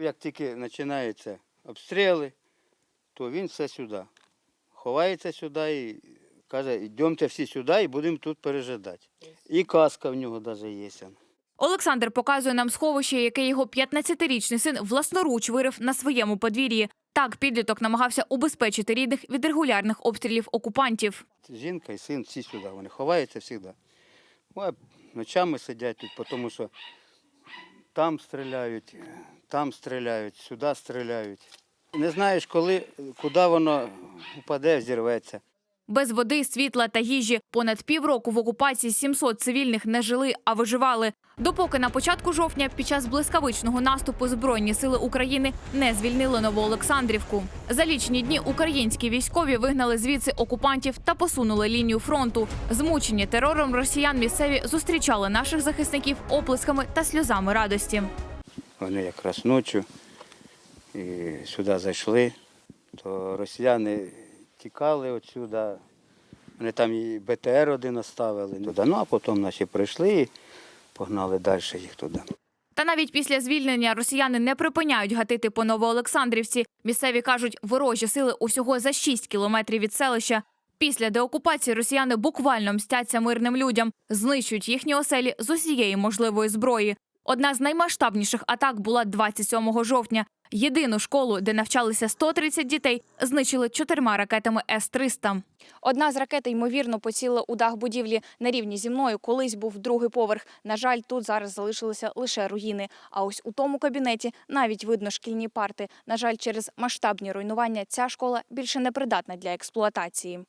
Як тільки починаються обстріли, то він все сюди. Ховається сюди і каже, йдемте всі сюди і будемо тут пережидати. І каска в нього навіть є. Олександр показує нам сховище, яке його 15-річний син власноруч вирив на своєму подвір'ї. Так підліток намагався убезпечити рідних від регулярних обстрілів окупантів. Жінка і син всі сюди, вони ховаються завжди. Ночами сидять тут, тому що там стріляють, там стріляють, сюди стріляють. Не знаєш, коли, куди воно впаде, взірветься. Без води, світла та їжі понад півроку в окупації 700 цивільних не жили, а виживали. Допоки на початку жовтня під час блискавичного наступу Збройні сили України не звільнили Новоолександрівку. За лічні дні українські військові вигнали звідси окупантів та посунули лінію фронту. Змучені терором росіян місцеві зустрічали наших захисників оплесками та сльозами радості. Вони якраз ночі і сюди зайшли, то росіяни тікали отсюди. Вони там і БТР один оставили туди. Ну а потім наші прийшли і погнали далі їх туди. Та навіть після звільнення росіяни не припиняють гатити по Новоолександрівці. Місцеві кажуть, ворожі сили усього за 6 кілометрів від селища. Після деокупації росіяни буквально мстяться мирним людям, знищують їхні оселі з усієї можливої зброї. Одна з наймасштабніших атак була 27 жовтня. Єдину школу, де навчалися 130 дітей, знищили чотирма ракетами С-300. Одна з ракет, ймовірно, поцілила у дах будівлі на рівні зі мною. Колись був другий поверх. На жаль, тут зараз залишилися лише руїни. А ось у тому кабінеті навіть видно шкільні парти. На жаль, через масштабні руйнування ця школа більше не придатна для експлуатації.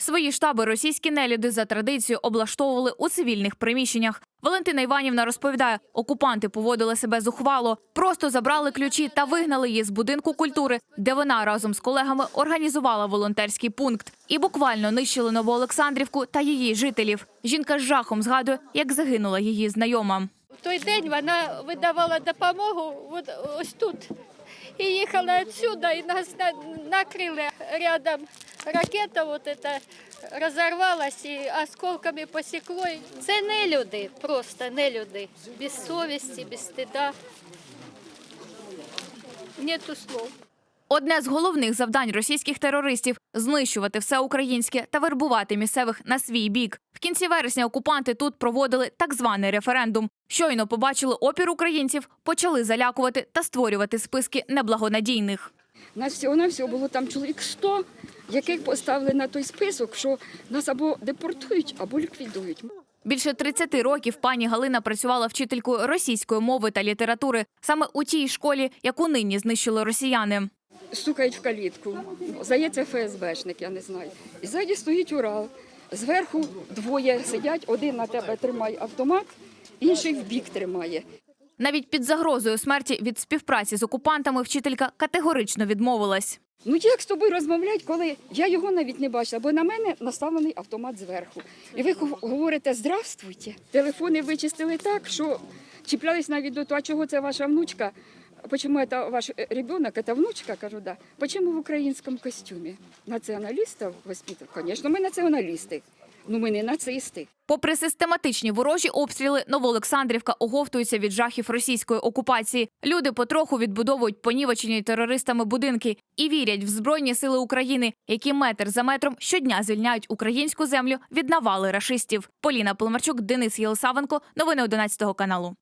Свої штаби російські нелюди за традицією облаштовували у цивільних приміщеннях. Валентина Іванівна розповідає, окупанти поводили себе зухвало, просто забрали ключі та вигнали її з будинку культури, де вона разом з колегами організувала волонтерський пункт і буквально нищили Новоолександрівку та її жителів. Жінка з жахом згадує, як загинула її знайома. В той день вона видавала допомогу ось тут. І їхала відсюди, і нас на- рядом ракета, вот эта розорвалась і осколками посікло. Це не люди, просто не люди. Без совісті, без стида. Нету слов. Одне з головних завдань російських терористів знищувати все українське та вербувати місцевих на свій бік. В кінці вересня окупанти тут проводили так званий референдум. Щойно побачили опір українців, почали залякувати та створювати списки неблагонадійних. Нас всього на всього було там чоловік 100, яких поставили на той список, що нас або депортують, або ліквідують. Більше 30 років пані Галина працювала вчителькою російської мови та літератури саме у тій школі, яку нині знищили росіяни. Стукають в калітку. Здається, ФСБшник, я не знаю. І ззаді стоїть Урал. Зверху двоє сидять, один на тебе тримає автомат, інший в бік тримає. Навіть під загрозою смерті від співпраці з окупантами вчителька категорично відмовилась. Ну як з тобою розмовляти, коли я його навіть не бачила, бо на мене наставлений автомат зверху. І ви говорите здравствуйте. Телефони вичистили так, що чіплялись навіть до того, а чого це ваша внучка Почему это ваш э, ребенок, это внучка? Кажу, да. Почему в українському костюмі? Націоналістів воспитують? Звісно, ми націоналісти. Ну ми не нацисти. Попри систематичні ворожі обстріли, Новоолександрівка оговтується від жахів російської окупації. Люди потроху відбудовують понівечені терористами будинки і вірять в збройні сили України, які метр за метром щодня звільняють українську землю від навали рашистів. Поліна Поломарчук, Денис Єлисавенко. Новини 11 каналу.